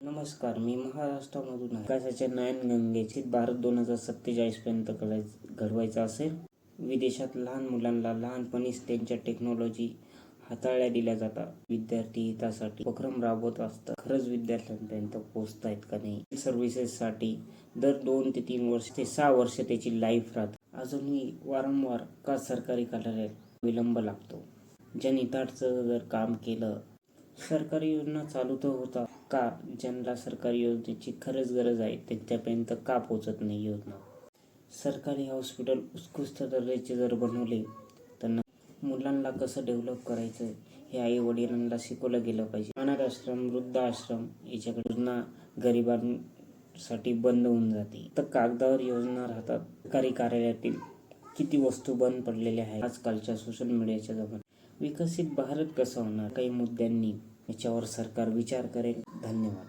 नमस्कार मी महाराष्ट्रामधून आहे. विकासाच्या नयनगंगेची भारत दोन हजार सत्तेचाळीस पर्यंत घडवायचं असेल? विदेशात लहान मुलांना लहानपणीच त्यांच्या टेक्नॉलॉजी हाताळल्या दिल्या जातात. विद्यार्थी हितासाठी उपक्रम राबवत असतात. खरंच विद्यार्थ्यांपर्यंत पोहोचत आहेत का नाही? सर्व्हिसेससाठी दर दोन ते तीन वर्ष ते सहा वर्ष त्याची लाईफ राहते. अजूनही वारंवार का सरकारी कार्यालयात विलंब लागतो? जनहिताचं जर काम केलं सरकारी योजना चालू तर होता. का? ज्यांना सरकारी योजनेची खरंच गरज आहे त्यांच्यापर्यंत का पोहोचत नाही योजना? सरकारी हॉस्पिटल उत्कृष्ट दर्जाचे जर बनवले त्यांना मुलांना कसं डेव्हलप करायचं हे आई वडिलांना शिकवलं गेलं पाहिजे. अनाथ आश्रम वृद्धाश्रम याच्याकडे योजना गरिबांसाठी बंद होऊन जाते. तर कागदावर योजना राहतात. सरकारी कार्यालयातील किती वस्तू बंद पडलेल्या आहेत आजकालच्या सोशल मीडियाच्या जमान्यात. विकसित भारत कसा होणार काही मुद्द्यांनी याच्यावर सरकार विचार करेल. धन्यवाद.